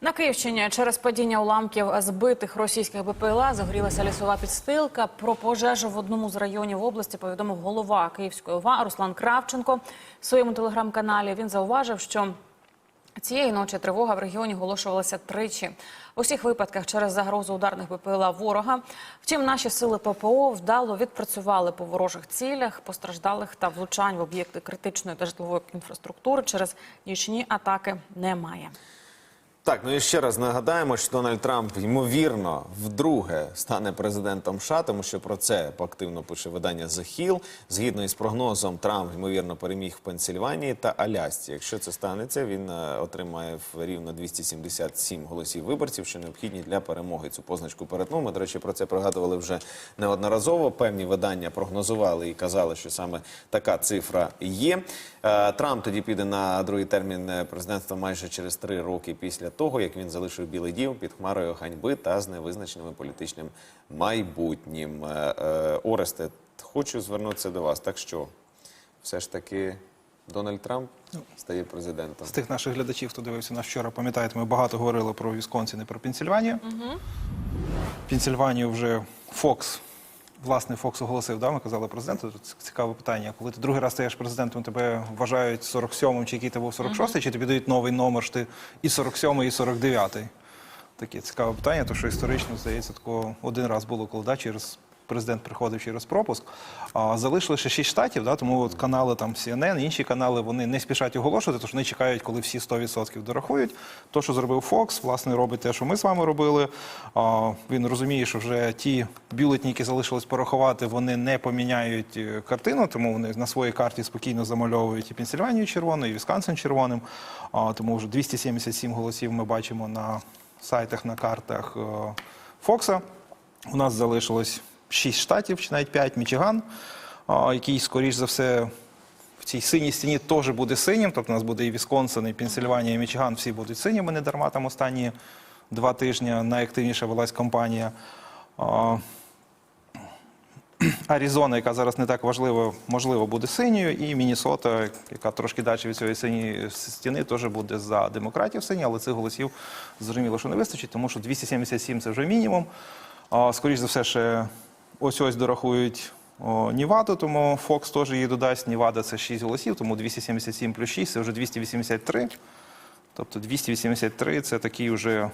На Київщині через падіння уламків збитих російських БПЛА загорілася лісова підстилка. Про пожежу в одному з районів області повідомив голова Київської ОВА Руслан Кравченко в своєму телеграм-каналі. Він зауважив, що Цієї ночі тривога в регіоні оголошувалася тричі. У всіх випадках через загрозу ударних БПЛА ворога. Втім, наші сили ППО вдало відпрацювали по ворожих цілях, постраждалих та влучань в об'єкти критичної та житлової інфраструктури через нічні атаки немає. Так, ну і ще раз нагадаємо, що Дональд Трамп ймовірно вдруге стане президентом США, тому що про це активно пише видання The Hill. Згідно із прогнозом, Трамп ймовірно переміг в Пенсільванії та Алясці. Якщо це станеться, він е, отримає рівно 277 голосів виборців, що необхідні для перемоги. Цю позначку перетнув. Ми, до речі, про це пригадували вже неодноразово. Певні видання прогнозували і казали, що саме така цифра є. Е, Трамп тоді піде на другий термін е, президентства майже через три роки після того, як він залишив Білий Дім під хмарою ганьби та з невизначеним політичним майбутнім. Е, е, Оресте, хочу звернутися до вас. Так що, все ж таки, Дональд Трамп стає президентом. З тих наших глядачів, хто дивився нас вчора, пам'ятаєте, ми багато говорили про Вісконсін і про Пенсільванію. Пенсільванію вже Фокс, власне, Фокс оголосив, да, ми казали президенту. Це цікаве питання. Коли ти другий раз стаєш президентом, тебе вважають 47-м, чи який ти був 46-й, чи тобі дають новий номер, що ти і 47-й, і 49-й. Таке цікаве питання, тому що історично, здається, такого один раз було, коли да, через президент приходив через пропуск. А залишили ще шість штатів, да, тому от канали там CNN, інші канали вони не спішать оголошувати, тому що вони чекають, коли всі 100% дорахують. То, що зробив Фокс, власне, робить те, що ми з вами робили. А, він розуміє, що вже ті бюлетні, які залишились порахувати, вони не поміняють е, картину, тому вони на своїй карті спокійно замальовують і Пенсільванію червоною, і Вісконсин червоним. А, тому вже 277 голосів ми бачимо на сайтах, на картах е, Фокса. У нас залишилось 6 штатів, чи навіть 5, Мічиган, який, скоріш за все, в цій синій стіні теж буде синім. Тобто у нас буде і Вісконсин, і Пенсильванія, і Мічиган, всі будуть синіми, не дарма там останні два тижні найактивніша велась кампанія. А, Аризона, яка зараз не так важлива, можливо, буде синьою, і Мінісота, яка трошки далі від цієї синьої стіни, теж буде за демократів сині, але цих голосів зрозуміло, що не вистачить, тому що 277 це вже мінімум. Скоріше за все, ще ось ось дорахують о, Ніваду, тому Фокс теж її додасть. Нівада це 6 голосів, тому 277 плюс 6 це вже 283. Тобто 283 це такий вже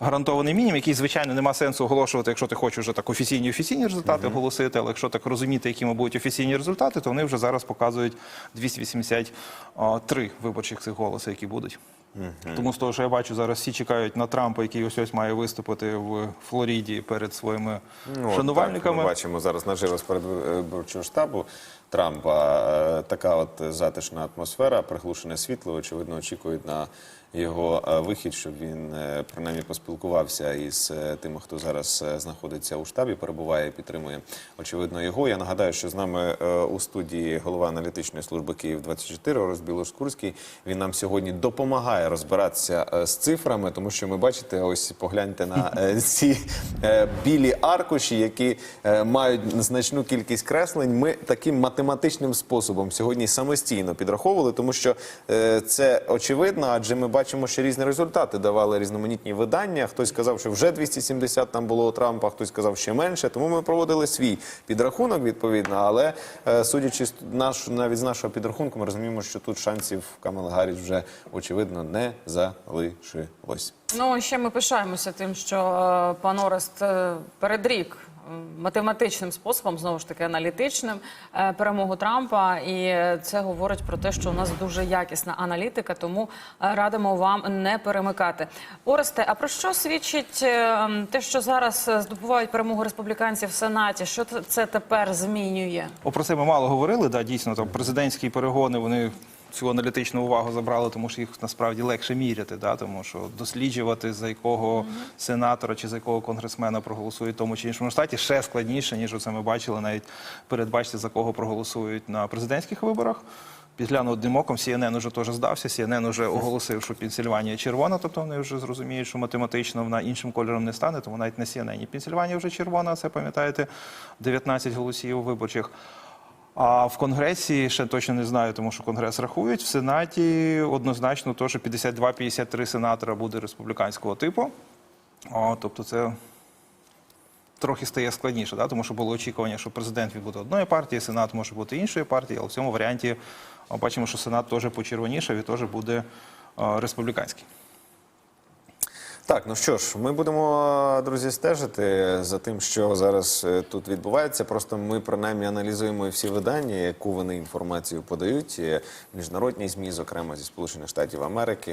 гарантований мінімум, який, звичайно, нема сенсу оголошувати, якщо ти хочеш вже так офіційні офіційні результати оголосити, але якщо так розуміти, якими будуть офіційні результати, то вони вже зараз показують 283 виборчих цих голоси, які будуть. Тому з того, що я бачу, зараз всі чекають на Трампа, який ось ось має виступити в Флориді перед своїми Ну, шанувальниками. Так, ми бачимо зараз наживо з передвиборчого штабу Трампа. е, Така от затишна атмосфера, приглушене світло. Очевидно, очікують на його е, вихід, щоб він е, принаймні поспілкувався із е, тими, хто зараз знаходиться у штабі, перебуває і підтримує очевидно його. Я нагадаю, що з нами у студії голова аналітичної служби Київ 24 Орес Білоскурський. Він нам сьогодні допомагає розбиратися з цифрами, тому що ми бачите, ось погляньте на ці білі аркуші, які мають значну кількість креслень. Ми таким математичним способом сьогодні самостійно підраховували, тому що це очевидно, адже ми бачимо, що різні результати давали різноманітні видання. Хтось сказав, що вже 270 там було у Трампа, хтось сказав ще менше. Тому ми проводили свій підрахунок відповідно. Але е, судячи наш, навіть з нашого підрахунку, ми розуміємо, що тут шансів Камали Гарріс вже очевидно не залишилось. Ну ще ми пишаємося тим, що е, пан Орест е, передрік математичним способом, знову ж таки аналітичним, е, перемогу Трампа. І це говорить про те, що у нас дуже якісна аналітика, тому е, радимо вам не перемикати. Оресте, а про що свідчить е, те, що зараз здобувають перемогу республіканці в Сенаті? Що це тепер змінює? О, про це ми мало говорили. Да, дійсно, там президентські перегони вони цю аналітичну увагу забрали, тому що їх насправді легше міряти, да, тому що досліджувати, за якого сенатора чи за якого конгресмена проголосують в тому чи іншому штаті, ще складніше, ніж це ми бачили, навіть передбачити, за кого проголосують на президентських виборах. Підгляну одним оком, CNN уже теж здався. CNN уже оголосив, що Пенсільванія червона, тобто вони вже зрозуміють, що математично вона іншим кольором не стане, тому навіть на CNN. Пенсільванія вже червона, це пам'ятаєте, 19 голосів виборчих. А в Конгресі ще точно не знаю, тому що Конгрес рахують. В Сенаті однозначно теж 52-53 сенатора буде республіканського типу. О, тобто це трохи стає складніше, да? тому що було очікування, що президент він буде одної партії, Сенат може бути іншої партії, але в цьому варіанті бачимо, що Сенат теж почервонішав і теж буде республіканський. Так, ну що ж, ми будемо, друзі, стежити за тим, що зараз е, тут відбувається. Просто ми принаймні аналізуємо всі видання, яку вони інформацію подають. Міжнародні змі, зокрема зі Сполучених Штатів Америки.